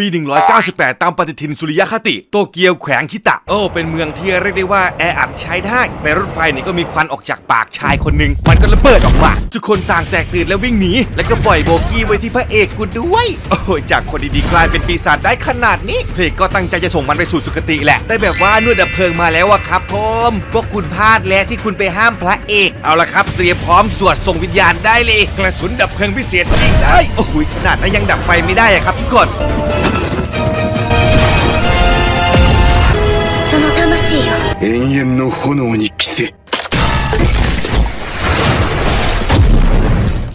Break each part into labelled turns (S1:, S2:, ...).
S1: ปี 198 ตามปฏิทินสุริยคติ โตเกียวแขวงคิตะ โอ้ เป็นเมืองที่เรียกได้ว่าแออัดใช้ได้ ในรถไฟนี่ก็มีควันออกจากปากชายคนหนึ่งมันก็ระเบิดออกมา ทุกคนต่างแตกตื่นแล้ววิ่งหนี แล้วก็ปล่อยโบกี้ไว้ที่พระเอกกูด้วย โอ้ยจากคนดีๆกลายเป็นปีศาจได้ขนาดนี้เพระเอกก็ตั้งใจจะส่งมันไปสู่สุคติแหละ แต่แบบว่านวยดับเพลิงมาแล้วอะครับผมพวกคุณพลาดแล้วที่คุณไปห้ามพระเอก เอาละครับเตรียมพร้อมสวดส่งวิญญาณได้เลย กระสุนดับเพลิงพิเศษยิงได้โอ้โหขนาดนั้นยังดับไฟไม่ได้อะครับทุกคน
S2: の魂よ
S3: 永遠の炎に着せ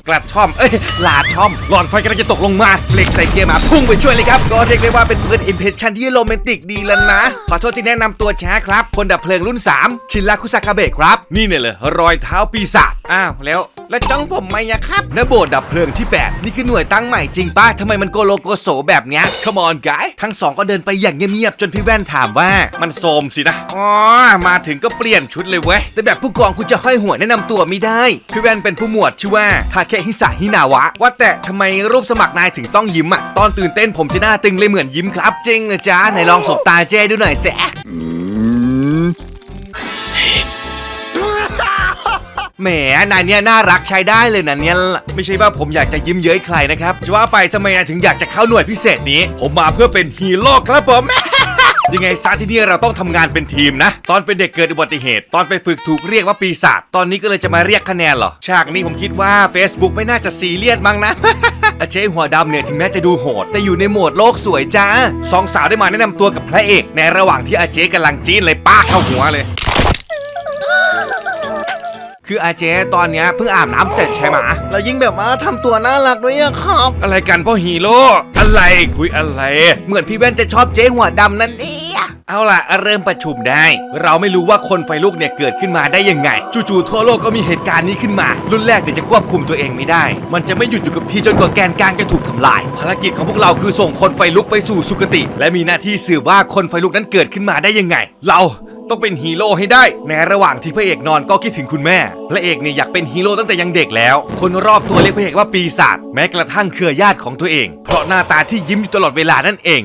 S1: กระท่อม เอ้ย ลาช่อม หลอดไฟกำลังจะตกลงมา เหล็กใส่เกียร์มาพุ่งไปช่วยเลยครับ ก็เรียกได้ว่าเป็นเพื่อนอิมเพรสชันที่โรแมนติกดีแล้วนะ ขอโทษที่แนะนำตัวช้าครับคนดับเพลิงรุ่น 3 ชินราคุซากาเบะครับ นี่เนี่ยเลยรอยเท้าปีศาจ อ้าว แล้ว แล้วจ้องผมไหมอะครับนโบดดับเพลิงที่ 8 นี่คือหน่วยตั้งใหม่จริงป้าทำไมมันโกโลโกโสแบบเนี้ย Come on guy ทั้งสองก็เดินไปอย่างเงียบๆจนพี่แว่นถามว่ามันโซมสินะอ๋อมาถึงก็เปลี่ยนชุดเลยเว้ยแต่แบบผู้กองคุณจะห้อยหัวแนะนำตัวไม่ได้ พี่แว่นเป็นผู้หมวดชื่อว่าทาเคฮิสะฮินาวะ ว่าแต่ทำไมรูปสมัครนายถึงต้องยิ้มอะตอนตื่นเต้นผมจะหน้าตึงเลยเหมือนยิ้มครับ จริงเหรอจ๊ะไหนลองสบตาเจ้ดูหน่อยแสะ แหมนายเนี่ยน่ารักใช้ได้เลยนะเนี่ยไม่ใช่ว่าผมอยากจะยิ้มเย้ยใครนะครับจะว่าไปทำไมนายถึงอยากจะเข้าหน่วยพิเศษนี้ ผมมาเพื่อเป็นฮีโร่ครับผมยังไงซะที่นี่เราต้องทำงานเป็นทีมนะ ตอนเป็นเด็กเกิดอุบัติเหตุ ตอนไปฝึกถูกเรียกว่าปีศาจตอนนี้ก็เลยจะมาเรียกคะแนนเหรอ ฉากนี้ผมคิดว่า Facebook ไม่น่าจะซีเรียสมั้งนะอาเจ๊หัวดำเนี่ยถึงแม้จะดูโหด แต่อยู่ในโหมดโลกสวยจ้าสองสาวได้มาแนะนำตัวกับพระเอก ในระหว่างที่อาเจ๊กำลังจีนเลยป้าเข้าหัวเลย คืออาเจตอนเนี้ยเพิ่งอาบน้ำเสร็จใช่ไหมแล้วยิ่งแบบว่าทำตัวน่ารักด้วยอะครับ อะไรกันพ่อฮีโร่อะไรคุยอะไร เหมือนพี่แว่นจะชอบเจ๊หัวดำนั่นเอง เอาล่ะ เริ่มประชุมได้ เราไม่รู้ว่าคนไฟลุกเนี่ยเกิดขึ้นมาได้ยังไง จู่ๆทั่วโลกก็มีเหตุการณ์นี้ขึ้นมา รุ่นแรกเดี๋ยวจะควบคุมตัวเองไม่ได้ มันจะไม่หยุดอยู่กับที่จนกว่าแกนกลางจะถูกทำลาย ภารกิจของพวกเราคือส่งคนไฟลุกไปสู่สุคติ และมีหน้าที่สืบว่าคนไฟลุกนั้นเกิดขึ้นมาได้ยังไง เราต้องเป็นฮีโร่ให้ได้ ในระหว่างที่พระเอกนอนก็คิดถึงคุณแม่ พระเอกเนี่ยอยากเป็นฮีโร่ตั้งแต่ยังเด็กแล้ว คนรอบตัวเรียกพระเอกว่าปีศาจ แม้กระทั่งเครือญาติของตัวเอง เพราะหน้าตาที่ยิ้มอยู่ตลอดเวลานั่นเอง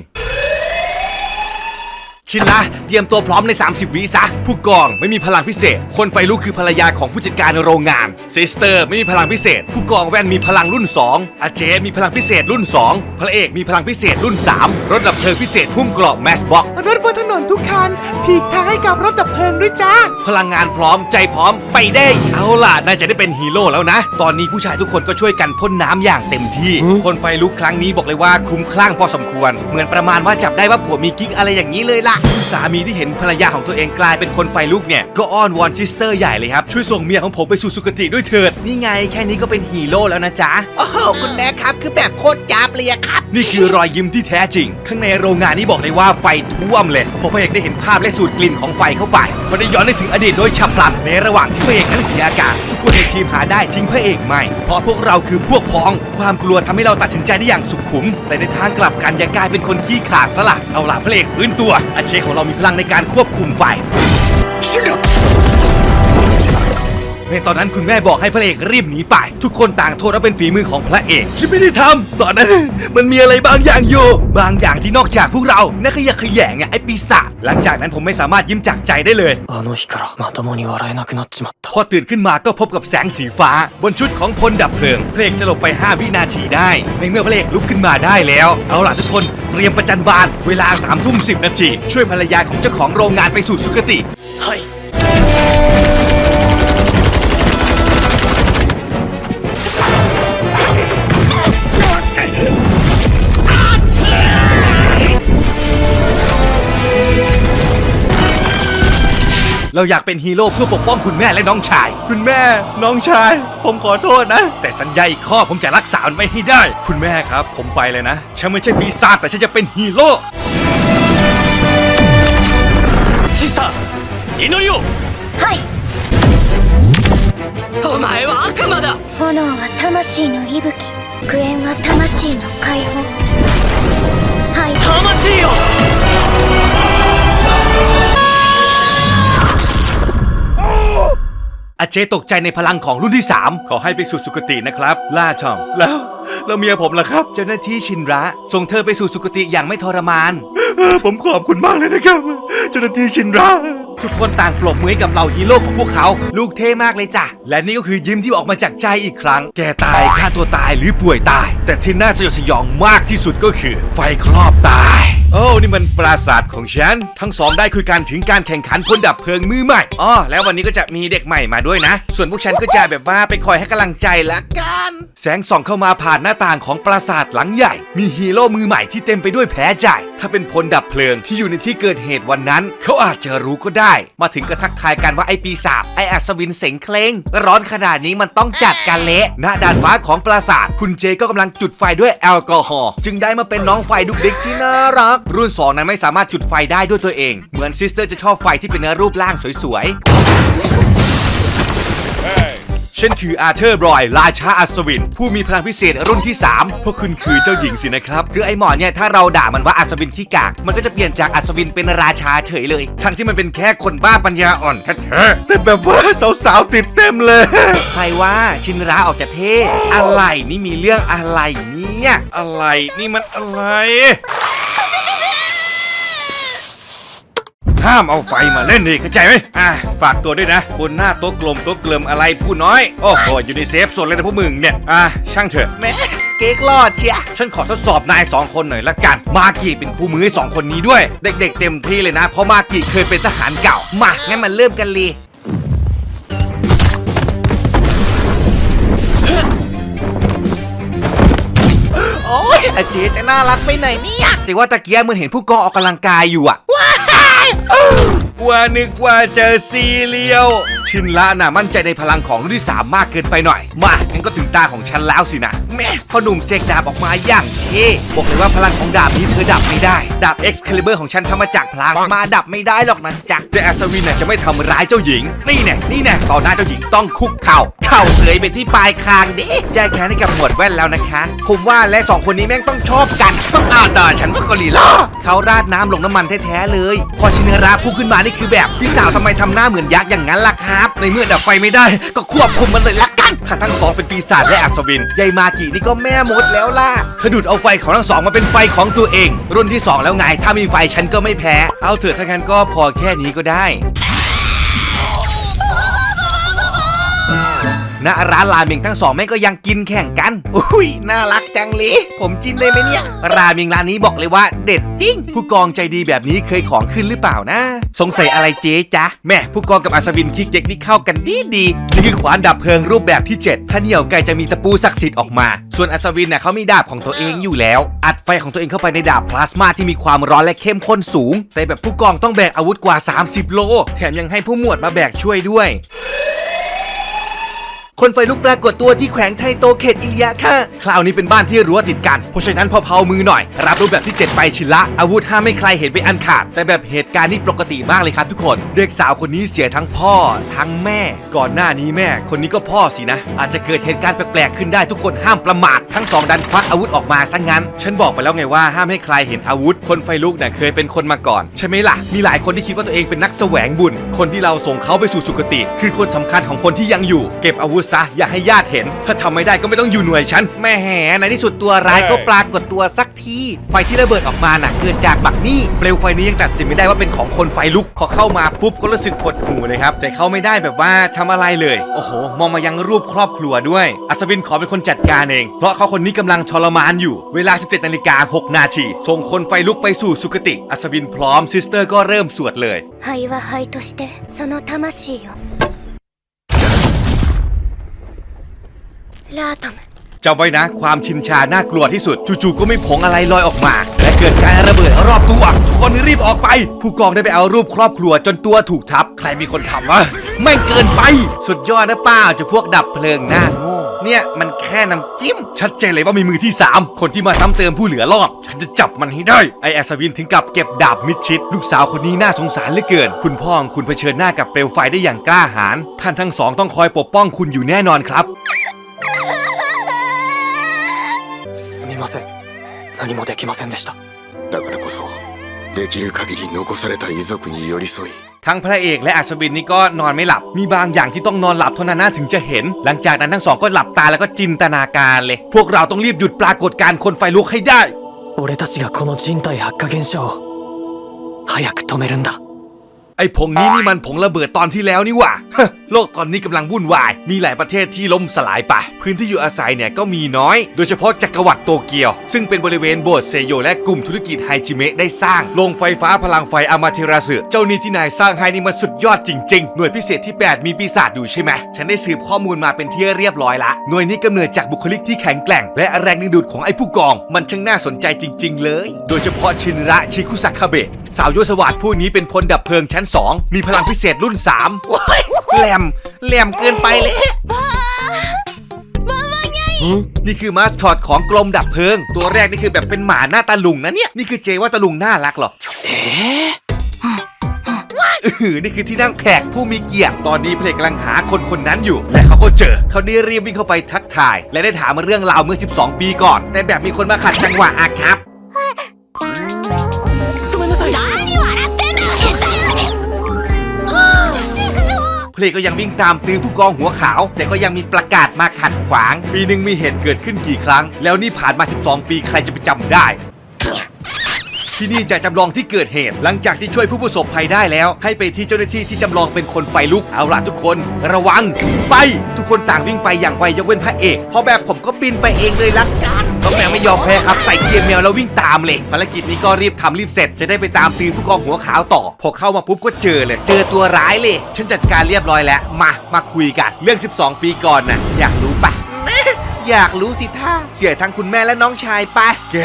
S1: ชินละเตรียมตัวพร้อมใน 30 วิซะ ผู้กองไม่มีพลังพิเศษ คนไฟลุกคือภรรยาของผู้จัดการโรงงานซิสเตอร์ไม่มีพลังพิเศษ ผู้กองแว่นมีพลังรุ่น 2 อาเจมีพลังพิเศษรุ่น 2 พระเอกมีพลังพิเศษรุ่น 3 รถดับเพลิงพิเศษหุ้มกรอบแมสบ็อก
S4: รถบนถน นทุกคันผีกทางให้กับรถดับเพลิงด้วยจ้า
S1: พลังงานพร้อมใจพร้อมไปได้ เอาล่ะน่าจะได้เป็นฮีโร่แล้วนะ ตอนนี้ผู้ชายทุกคนก็ช่วยกันพ่นน้ำอย่างเต็มที่ คนไฟลุกครั้งนี้บอกเลยว่าคลุ้มคลั่งพอสมควร เหมือนประมาณว่าจับได้ว่าผัวมีกิ๊กอะไรอย่างนี้เลยล่ะ สามีที่เห็นภรรยาของตัวเองกลายเป็นคนไฟลุกเนี่ยก็อ้อนวอนซิสเตอร์ใหญ่เลยครับช่วยส่งเมียของผมไปสู่สุคติด้วยเถิดนี่ไงแค่นี้ก็เป็นฮีโร่แล้วนะจ๊ะ
S4: โอ้โหคุณแม่ครับคือแบบโคตรจ้าบเลยอะครับ
S1: นี่คือรอยยิ้มที่แท้จริง ข้างในโรงงานนี้บอกเลยว่าไฟท่วมเลยพอพระเอกได้เห็นภาพและสูดกลิ่นของไฟเข้าไปเขาได้ย้อนได้ถึงอดีตโดยฉับพลัน ในระหว่างที่พระเอกนั้นเสียอาการทุกคนในทีมหาได้ทิ้งพระเอกไม่ เพราะพวกเราคือพวกพ้อง ความกลัวทำให้เราตัดสินใจได้อย่างสุขุม แต่ในทางกลับกันอย่ากลายเป็นคนขี้ขลาดซะละเอาล่ะพระเอกฟื้นตัวอาเชของเรามีพลังในการควบคุมไฟ ในตอนนั้นคุณแม่บอกให้พระเอกรีบหนีไป ทุกคนต่างโทษว่าเป็นฝีมือของพระเอกฉันไม่ได้ทำตอนนั้นมันมีอะไรบางอย่างอยู่ บางอย่างที่นอกจากพวกเรานักขยะแขยงไอ้ปีศาจหลังจากนั้นผมไม่สามารถยิ้มจากใจได้เลยพอตื่นขึ้นมาก็พบกับแสงสีฟ้า บนชุดของพลดับเพลิงพระเอกสลบไป 5 วินาทีได้ ในเมื่อพระเอกลุกขึ้นมาได้แล้ว เอาล่ะทุกคนเตรียมประจันบาน เวลา3ามทุ่มสินาทีช่วยภรรยาของเจ้าของโรงงานไปสู่สุคติ
S5: เฮ้
S1: เราอยากเป็นฮีโร่เพื่อปกป้องคุณแม่และน้องชาย คุณแม่ น้องชาย ผมขอโทษนะ แต่สัญญาอีกข้อผมจะรักษามันไว้ให้ได้ คุณแม่ครับ ผมไปเลยนะ ฉันไม่ใช่ปีศาจแต่ฉันจะเป็นฮีโร่
S5: シスター祈りを
S2: はい
S6: お前は悪魔だ
S2: 炎は魂の息吹クエンは魂の解放はい
S5: 魂よ
S1: อาเจตกใจในพลังของรุ่นที่ 3 ขอให้ไปสู่สุคตินะครับ ล่าช่อง แล้ว แล้วเมียผมล่ะครับ เจ้าหน้าที่ชินระ ส่งเธอไปสู่สุคติอย่างไม่ทรมานผมขอบคุณมากเลยนะครับ เจ้าหน้าที่ชินระทุกคนต่างปรบมือให้กับเหล่าฮีโร่ของพวกเขา ลูกเท่มากเลยจ้ะ และนี่ก็คือยิ้มที่ออกมาจากใจอีกครั้ง แกตายฆ่าตัวตายหรือป่วยตาย แต่ที่น่าสยดสยองมากที่สุดก็คือ ไฟครอบตาย โอ้นี่มันปราสาทของฉัน ทั้งสองได้คุยกันถึงการแข่งขันพลดับเพลิงมือใหม่อ๋อแล้ววันนี้ก็จะมีเด็กใหม่มาด้วยนะ ส่วนพวกฉันก็จะแบบว่าไปคอยให้กำลังใจละกัน แสงส่องเข้ามาผ่านหน้าต่างของปราสาทหลังใหญ่ มีฮีโร่มือใหม่ที่เต็มไปด้วยแผลใจ ถ้าเป็นพลดับเพลิงที่อยู่ในที่เกิดเหตุวันนั้น เขาอาจจะรู้ก็ได้ มาถึงก็ทักทายกันว่าไอปีศาจไออัศวินเสงเคลงร้อนขนาดนี้มันต้องจัดการเละณด่านฟ้าของปราสาทคุณเจก็กำลังจุดไฟด้วยแอลกอฮอล์จึงได้มาเป็นน้องไฟดุกดิกที่น่ารักรุ่นสองนั้นไม่สามารถจุดไฟได้ด้วยตัวเอง เหมือนซิสเตอร์จะชอบไฟที่เป็นเนื้อรูปร่างสวยๆฉันคืออาเธอร์บรอยราชาอัศวิน ผู้มีพลังพิเศษรุ่นที่ 3 พวกคุณคือเจ้าหญิงสินะครับ คือไอ้หมอเนี่ยถ้าเราด่ามันว่าอัศวินขี้กาก มันก็จะเปลี่ยนจากอัศวินเป็นราชาเฉยเลย ทั้งที่มันเป็นแค่คนบ้าปัญญาอ่อนแท้ๆแต่แบบว่าสาวๆติดเต็มเลย ใครว่าชินราออกจะเท่ อะไรนี่มีเรื่องอะไรเนี่ย อะไรนี่มันอะไร ห้ามเอาไฟมาเล่นดิเข้าใจไหมอะฝากตัวด้วยนะ บนหน้าโต๊ะกลมโต๊ะเกลิมอะไรผู้น้อย โอ้โหอยู่ในเซฟส่วนเลยนะพวกมึงเนี่ยอะช่างเถอะแม่เก๊กรอดเชียฉันขอทดสอบนายสองคนหน่อยละกัน มากิเป็นคู่มือให้สองคนนี้ด้วย เด็ก ๆ เต็มที่เลยนะ เพราะมากิเคยเป็นทหารเก่า มางั้นมันเริ่มกันเลย อ้ยอาเจจะน่ารักไปไหนเนี่ยแต่ว่าตะเกียเหมือนเห็นผู้กองออกกำลังกายอยู่อะว้ายว่านึกว่าเจอซีเรียลชินละน่ะมั่นใจในพลังของรุ่นที่3มากเกินไปหน่อย มางั้นก็ถึง ตาของฉันแล้วสินะแม่พอหนุ่มเสกดาบออกมาอย่างเท่บอกเลยว่าพลังของดาบนี้เธอดับไม่ได้ ดาบ Excalibur ของฉันทำมาจากพลาสมาดับไม่ได้หรอกนะจ๊ะแต่อัศวินน่ะจะไม่ทำร้ายเจ้าหญิง นี่แน่นี่แน่ต่อหน้าเจ้าหญิงต้องคุกเข่าเข่าเสยไปที่ปลายคางดิแก้แค้นให้กับหมวดแว่นแล้วนะคะ ผมว่าและสองคนนี้แม่งต้องชอบกันต้องอาด่าฉันว่ากอริลล่าเขาราดน้ำลงน้ำมันแท้ๆเลย พอชินราพุ่งขึ้นมานี่คือแบบพี่สาวทำไมทำหน้าเหมือนยักษ์อย่างนั้นล่ะครับ ในเมื่อดับไฟไม่ได้ ก็ควบคุมมันเลยละกัน ถ้าทั้งสองเป็นปีศาจและอัศวินยายมากินี่ก็แม่มดแล้วล่ะเธอดูดเอาไฟของทั้งสองมาเป็นไฟของตัวเอง รุ่นที่สองแล้วไง ถ้ามีไฟฉันก็ไม่แพ้ เอาเถอะถ้างั้นก็พอแค่นี้ก็ได้ ณร้านราเมงทั้งสองแม่งก็ยังกินแข่งกัน อุ้ยน่ารักจังเลยผมจินเลยไหมเนี่ย ราเมงร้านนี้บอกเลยว่าเด็ดจริง ผู้กองใจดีแบบนี้เคยของขึ้นหรือเปล่านะ สงสัยอะไรเจ๊จ๊ะแม่ผู้กองกับอัศวินคิกเด็กนี่เข้ากันดีดีนี่คือขวานดับเพลิงรูปแบบที่ 7 ถ้าเหนี่ยวไก่จะมีตะปูศักดิ์สิทธิ์ออกมา ส่วนอัศวินเน่ะเขามีดาบของตัวเองอยู่แล้ว อัดไฟของตัวเองเข้าไปในดาบพลาสมาที่มีความร้อนและเข้มข้นสูง แต่แบบผู้กองต้องแบกอาวุธกว่า 30 โล แถมยังให้ผู้หมวดมาแบกช่วยด้วย คนไฟลุกปรากฏตัวที่แขวงไทโตเขตอิยะค่ะ คราวนี้เป็นบ้านที่รั้วติดกัน เพราะฉะนั้นพอเผามือหน่อย รับรูปแบบที่ 7 ไปชิละ อาวุธห้ามไม่ใครเห็นไปอันขาด แต่แบบเหตุการณ์นี่ปกติมากเลยครับทุกคน เด็กสาวคนนี้เสียทั้งพ่อ ทั้งแม่ ก่อนหน้านี้แม่ คนนี้ก็พ่อสินะ อาจจะเกิดเหตุการณ์แปลกๆขึ้นได้ทุกคนห้ามประมาท ทั้งสองดันควักอาวุธออกมาซะงั้น ฉันบอกไปแล้วไงว่าห้ามให้ใครเห็นอาวุธ คนไฟลุกเนี่ยเคยเป็นคนมาก่อน ใช่ไหมล่ะ มีหลายคนที่คิดว่าตัวเองเป็นนักแสวงบุญ คนที่เราส่งเขาไปสู่สุคติ คือคนสำคัญของคนที่ยังอยู่ เก็บอาวุธซะอย่าให้ญาติเห็น ถ้าทำไม่ได้ก็ไม่ต้องอยู่หน่วยฉัน แม่แห่ในที่สุดตัวร้ายก็ปรากฏตัวสักที ไฟที่ระเบิดออกมาน่ะเกิดจากบักนี่เปลวไฟนี้ยังตัดสินไม่ได้ว่าเป็นของคนไฟลุก พอเข้ามาปุ๊บก็รู้สึกหดหูเลยครับ แต่เขาไม่ได้แบบว่าทำอะไรเลย โอ้โห มองมายังรูปครอบครัวด้วย อัศวินขอเป็นคนจัดการเอง เพราะเขาคนนี้กำลังทรมานอยู่ เวลา 17นาฬิกา6นาทีส่งคนไฟลุกไปสู่สุคติ อัศวินพร้อมซิสเตอร์ก็เริ่มสวดเลย
S2: 灰は灰としてその魂 ลาตม
S1: จำไว้นะ ความชินชาน่ากลัวที่สุด จู่ๆก็ไม่ผงอะไรลอยออกมา และเกิดการระเบิดรอบตัวทุกคนรีบออกไป ผู้กองได้ไปเอารูปครอบครัวจนตัวถูกทับ ใครมีคนทำวะไม่เกินไป สุดยอดนะป้าจะพวกดับเพลิงหน้าโง่เนี่ยมันแค่น้ำจิ้ม ชัดเจนเลยว่ามีมือที่ 3 คนที่มาซ้ำเติมผู้เหลือรอด ฉันจะจับมันให้ได้ ไอแอสวินถึงกับเก็บดาบมิดชิด ลูกสาวคนนี้น่าสงสารเหลือเกิน คุณพ่อของคุณเผชิญหน้ากับเปลวไฟได้อย่างกล้าหาญท่านทั้งสองต้องคอยปกป้องคุณอยู่แน่นอนครับ
S5: ません何もできませんでした
S3: だからこそできる限り残された遺族に寄り添い
S1: ทั้งพระเอกและอัศวินนี่ก็นอนไม่หลับ มีบางอย่างที่ต้องนอนหลับเท่านั้นนะถึงจะเห็น หลังจากนั้นทั้งสองก็หลับตาแล้วก็จินตนาการเลย พวกเราต้องรีบหยุดปรากฏการณ์คนไฟลุกให้ได้
S5: 俺たちがこの人体発火現象を早く止めるんだ
S1: ไอ้ผงนี้นี่มันผงระเบิดตอนที่แล้วนี่หว่าฮะโลกตอนนี้กำลังวุ่นวาย มีหลายประเทศที่ล่มสลายไป พื้นที่อยู่อาศัยเนี่ยก็มีน้อย โดยเฉพาะจักรวรรดิโตเกียว ซึ่งเป็นบริเวณโบสถ์เซโยและกลุ่มธุรกิจไฮจิเมะได้สร้างโรงไฟฟ้าพลังไฟอามาเทราสึเจ้านี่ที่นายสร้างให้นี่มันสุดยอดจริง ๆ หน่วยพิเศษที่ 8 มีปีศาจอยู่ใช่ไหม ฉันได้สืบข้อมูลมาเป็นที่เรียบร้อยละ หน่วยนี้กำเนิดจากบุคลิกที่แข็งแกร่ง และแรงดึงดูดของไอ้ผู้กอง มันช่างน่าสนใจจริง ๆ เลย โดยเฉพาะชินระชิคุซักคาเบะสาวโยสวัสดผู้นี้เป็นพลดับเพลิงชั้น 2 มีพลังพิเศษรุ่น3โอ้ยแหลมแหลมเกินไปเลย นี่คือมาสคอตของกรมดับเพลิง ตัวแรกนี่คือแบบเป็นหมาหน้าตาลุงนะเนี่ย นี่คือเจว่าตาลุงน่ารักเหรอเอ๊ะนี่คือที่นั่งแขกผู้มีเกียรติ ตอนนี้เพลงกำลังหาคนคนนั้นอยู่ และเขาก็เจอ เขาได้รีบวิ่งเข้าไปทักทาย และได้ถามมาเรื่องราวเมื่อ 12 ปีก่อน แต่แบบมีคนมาขัดจังหวะอะครับ ลก็ยังวิ่งตามตื้อผู้กองหัวขาว แต่ก็ยังมีประกาศมาขัดขวาง ปีหนึ่งมีเหตุเกิดขึ้นกี่ครั้ง แล้วนี่ผ่านมา 12 ปีใครจะไปจำได้ ที่นี่จะจำลองที่เกิดเหตุ หลังจากที่ช่วยผู้ประสบภัยได้แล้ว ให้ไปที่เจ้าหน้าที่ที่จำลองเป็นคนไฟลุกเอาล่ะทุกคน ระวังไปทุกคนต่างวิ่งไปอย่างไวยกเว้นพระเอกเพราะแบบผมก็บินไปเองเลยละกันน้องแมวไม่ยอมแพ้ครับใส่เกียร์แมวแล้ววิ่งตามเลยภารกิจนี้ก็รีบทำรีบเสร็จจะได้ไปตามตีผู้กองหัวขาวต่อ พอเข้ามาปุ๊บก็เจอเลย เจอตัวร้ายเลย ฉันจัดการเรียบร้อยแล้วมามาคุยกันเรื่อง 12 ปีก่อนนะอยากรู้ปะ อยากรู้สิท่าเสียทั้งคุณแม่และน้องชายไป แก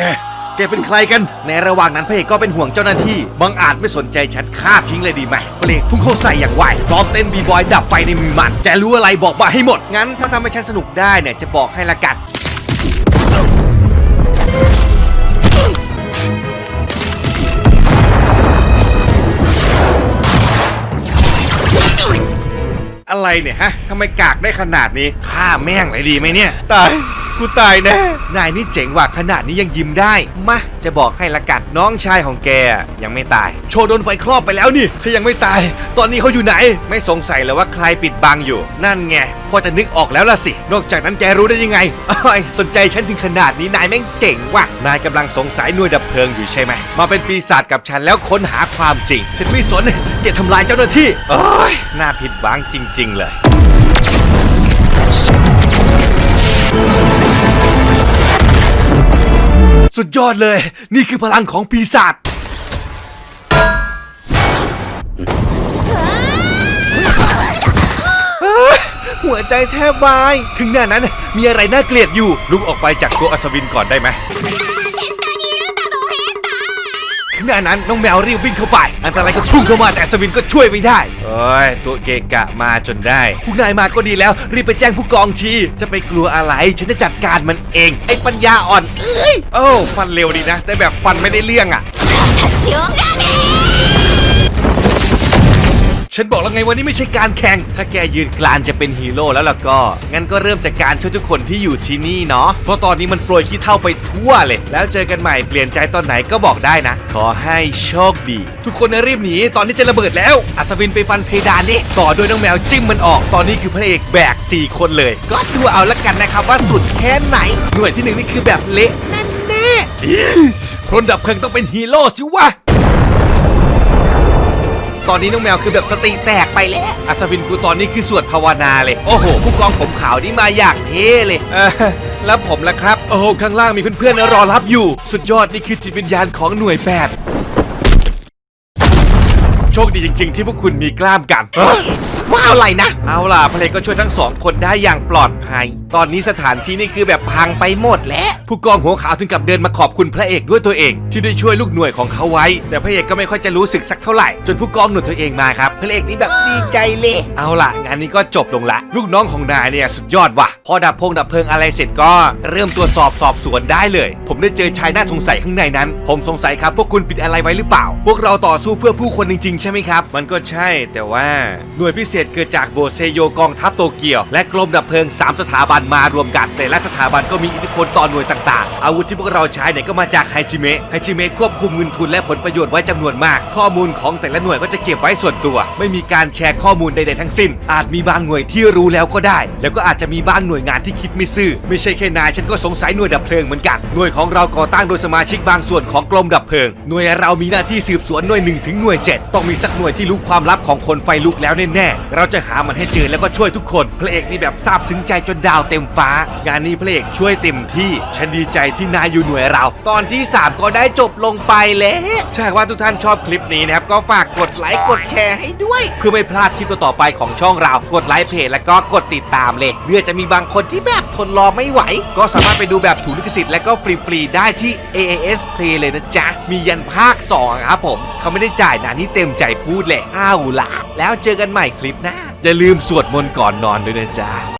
S1: แกเป็นใครกัน ในระหว่างนั้นพระเอกก็เป็นห่วงเจ้าหน้าที่บังอาจไม่สนใจฉันฆ่าทิ้งเลยดีไหมพระเอกพุ่งเข้าใส่อย่างไวพร้อมเต้นบีบอยดับไฟในมือมัน แกรู้อะไรบอกมาให้หมด งั้นถ้าทำให้ฉันสนุกได้เนี่ยจะบอกให้ละกันอะไรเนี่ยฮะทำไมกากได้ขนาดนี้ฆ่าแม่งเลยดีไหมเนี่ย ตาย กูตายแน่นายนี่เจ๋งว่ะขนาดนี้ยังยิ้มได้ มา จะบอกให้ละกันน้องชายของแกยังไม่ตาย โชว์โดนไฟครอบไปแล้วนี่ถ้ายังไม่ตาย ตอนนี้เขาอยู่ไหน ไม่สงสัยเลยว่าใครปิดบังอยู่ นั่นไงพอจะนึกออกแล้วล่ะสิ นอกจากนั้นแกรู้ได้ยังไงอ้ายสนใจฉันถึงขนาดนี้นายแม่งเจ๋งว่ะนายกำลังสงสัยหน่วยดับเพลิงอยู่ใช่ไหมมาเป็นปีศาจกับฉันแล้วค้นหาความจริงฉันไม่สนแกทำลายเจ้าหน้าที่โอ้ยน่าผิดหวังจริง ๆ เลย สุดยอดเลย นี่คือพลังของปีศาจหัวใจแทบวาย ถึงหน้านั้นมีอะไรน่าเกลียดอยู่ลุกออกไปจากตัวอัศวินก่อนได้ไหม หน้านั้นน้องแมวรีบวิ่งเข้าไป อันตรายก็พุ่งเข้ามาแต่อัศวินก็ช่วยไม่ได้เอ้ย ตัวเกะกะมาจนได้พวกนายมาก็ดีแล้ว รีบไปแจ้งผู้กองที จะไปกลัวอะไร ฉันจะจัดการมันเอง ไอ้ปัญญาอ่อน เอ้ย โอ้าฟันเร็วดีนะ แต่แบบฟันไม่ได้เรื่องอ่ะ
S2: しようじゃね
S1: ฉันบอกแล้วไงว่านี่ไม่ใช่การแข่ง ถ้าแกยืนกลานจะเป็นฮีโร่แล้วล่ะก็ งั้นก็เริ่มจากการช่วยทุกคนที่อยู่ที่นี่เนาะ เพราะตอนนี้มันโปรยขี้เท่าไปทั่วเลย แล้วเจอกันใหม่เปลี่ยนใจตอนไหนก็บอกได้นะ ขอให้โชคดี ทุกคนนะรีบหนีตอนนี้จะระเบิดแล้ว อัศวินไปฟันเพดานนี่ต่อด้วยน้องแมวจิ้มมันออก ตอนนี้คือพระเอกแบก 4 คนเลย ก็ดูเอาละกันนะครับว่าสุดแค่ไหน หน่วยที่หนึ่งนี่คือแบบเละแน่แน่ๆคนดับเพลิงต้องเป็นฮีโร่สิวะ ตอนนี้น้องแมวคือแบบสติแตกไปแล้วอัศวินกูตอนนี้คือสวดภาวนาเลย โอ้โห ผู้กองผมขาวนี่มาอย่างเท่เลยเออแล้วผมล่ะครับ โอ้โห ข้างล่างมีเพื่อนๆรอรับอยู่ สุดยอดนี่คือจิตวิญญาณของหน่วยแปดโชคดีจริง ๆ ที่พวกคุณมีกล้ามกัน เอาไรนะ เอาล่ะเพลงก็ช่วยทั้งสองคนได้อย่างปลอดภัย ตอนนี้สถานที่นี่คือแบบพังไปหมดแล้ว ผู้กองหัวขาวถึงกับเดินมาขอบคุณพระเอกด้วยตัวเอง ที่ได้ช่วยลูกหน่วยของเขาไว้ แต่พระเอกก็ไม่ค่อยจะรู้สึกสักเท่าไหร่ จนผู้กองหนุนตัวเองมาครับ พระเอกนี่แบบดีใจเลย เอาล่ะ งานนี้ก็จบลงละ ลูกน้องของนายเนี่ยสุดยอดว่ะ พอดับพงดับเพลิงอะไรเสร็จก็เริ่มตรวจสอบสอบสวนได้เลย ผมได้เจอชายน่าสงสัยข้างในนั้น ผมสงสัยครับพวกคุณปิดอะไรไว้หรือเปล่า พวกเราต่อสู้เพื่อผู้คนจริงๆ ใช่ไหมครับ มันก็ใช่แต่ว่าหน่วยพิเศษเกิดจากโบเซโยกองทัพโตเกียว และกรมดับเพลิง 3 สถาบันมารวมกันแต่ละสถาบันก็มีอิทธิพลต่อหน่วยต่างๆ อาวุธที่พวกเราใช้เนี่ยก็มาจากไฮจิเมะไฮจิเมะควบคุมเงินทุนและผลประโยชน์ไว้จำนวนมาก ข้อมูลของแต่ละหน่วยก็จะเก็บไว้ส่วนตัว ไม่มีการแชร์ข้อมูลใดๆทั้งสิ้น อาจมีบางหน่วยที่รู้แล้วก็ได้ แล้วก็อาจจะมีบางหน่วยงานที่คิดไม่ซื่อไม่ใช่แค่นายฉันก็สงสัยหน่วยดับเพลิงเหมือนกันหน่วยของเราก่อตั้งโดยสมาชิกบางส่วนของกรมดับเพลิง หน่วยเรามีหน้าที่สืบสวนหน่วยหนึ่งถึงหน่วยเจ็ดต้องมีสักหน่วยที่รู้ความลับของคนไฟลุกแล้วแน่ๆเราจะหามันให้เจอแล้วก็ช่วยทุกคน พระเอกนี่แบบซาบซึ้งใจจนดาวเต็มฟ้า งานนี้พระเอกช่วยเต็มที่ ฉันดีใจที่นายอยู่หน่วยเรา ตอนที่ 3 ก็ได้จบลงไปแล้วถ้าหากว่าทุกท่านชอบคลิปนี้นะครับ ก็ฝากกดไลค์กดแชร์ให้ด้วย เพื่อไม่พลาดคลิปต่อไปของช่องเรา กดไลค์เพจแล้วก็กดติดตามเลยเพื่อจะมีบางคนที่แบบทนรอไม่ไหว ก็สามารถไปดูแบบถูกลิขสิทธิ์และก็ฟรีๆได้ที่ AAS Play เลยนะจ๊ะ มียันภาค2ครับผม เขาไม่ได้จ่ายนะนี่เต็มใจพูดเลยอ้าวละแล้วเจอกันใหม่คลิปหน้าอย่าลืมสวดมนต์ก่อนนอนด้วยนะจ๊ะ